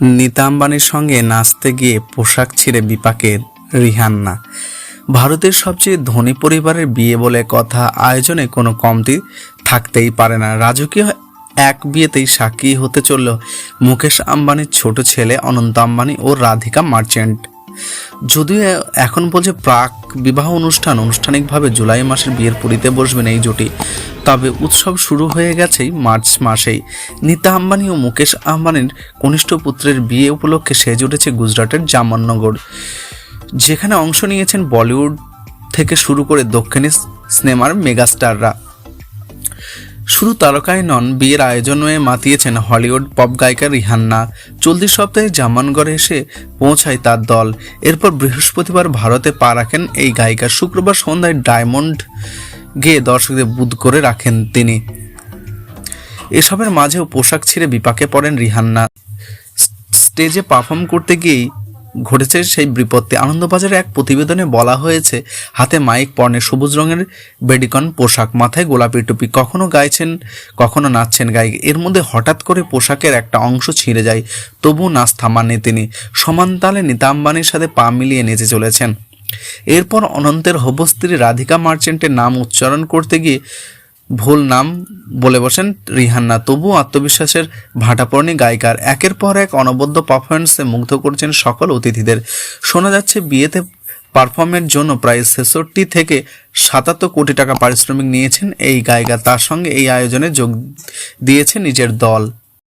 নিতা আম্বানির সঙ্গে নাচতে গিয়ে পোশাক ছিঁড়ে বিপাকের রিহান্না। ভারতের সবচেয়ে ধনী পরিবারের বিয়ে বলে কথা আয়োজনে কোনো কমতি থাকতেই পারে না। রাজকীয় এক বিয়েতেই সাক্ষী হতে চলল মুকেশ আম্বানির ছোট ছেলে অনন্ত আম্বানি ও রাধিকা মার্চেন্ট। যদিও এখন বলছে প্রাক বিবাহ অনুষ্ঠান আনুষ্ঠানিকভাবে জুলাই মাসের বিয়ের পুরীতে বসবেন এই জুটি। তবে উৎসব শুরু হয়ে গেছেই মার্চ মাসেই। নীতা আম্বানি ও মুকেশ আম্বানির কনিষ্ঠ পুত্রের বিয়ে উপলক্ষে সেজে উঠেছে গুজরাটের জামাননগর। যেখানে অংশ নিয়েছেন বলিউড থেকে শুরু করে দক্ষিণী সিনেমার মেগাস্টাররা। শুধু তারকাই নন বিয়ের আয়োজনে মাতিয়েছেন হলিউড পপ গায়িকা রিহান্না। চলতি সপ্তাহে জামানগড়ে এসে পৌঁছায় তার দল। এরপর বৃহস্পতিবার ভারতে পা রাখেন এই গায়িকা। শুক্রবার সন্ধ্যায় ডায়মন্ড গিয়ে দর্শকদের বুধ করে রাখেন তিনি। এসবের মাঝেও পোশাক ছিঁড়ে বিপাকে পড়েন রিহান্না। স্টেজে পারফর্ম করতে গিয়েই ঘটেছে সেই বিপত্তি। আনন্দবাজারে এক প্রতিবেদনে বলা হয়েছে, হাতে মাইক, পর্নে সবুজ রঙের বেডিকন, পোশাক, মাথায় গোলাপি টুপি, কখনো গাইছেন, কখনো নাচছেন গায়ক এর মধ্যে হঠাৎ করে পোশাকের একটা অংশ ছিঁড়ে যায়, তবু নাচ থামাননি তিনি। সমান তালে নিতা আম্বানির সাথে পা মিলিয়ে নেচে চলেছেন। এরপর অনন্তের হবস্ত্রী রাধিকা মার্চেন্টের নাম উচ্চারণ করতে গিয়ে ভুল নাম বলে বসেন রিহান্না। তবু আত্মবিশ্বাসের ভাটাপর্ণী গায়িকার একের পর এক অনবদ্য পারফরমেন্সে মুগ্ধ করছেন সকল অতিথিদের। শোনা যাচ্ছে বিয়েতে পারফর্মের জন্য প্রায় ছেষট্টি থেকে সাতাত্তর কোটি টাকা পারিশ্রমিক নিয়েছেন এই গায়িকা। তার সঙ্গে এই আয়োজনে যোগ দিয়েছে নিজের দল।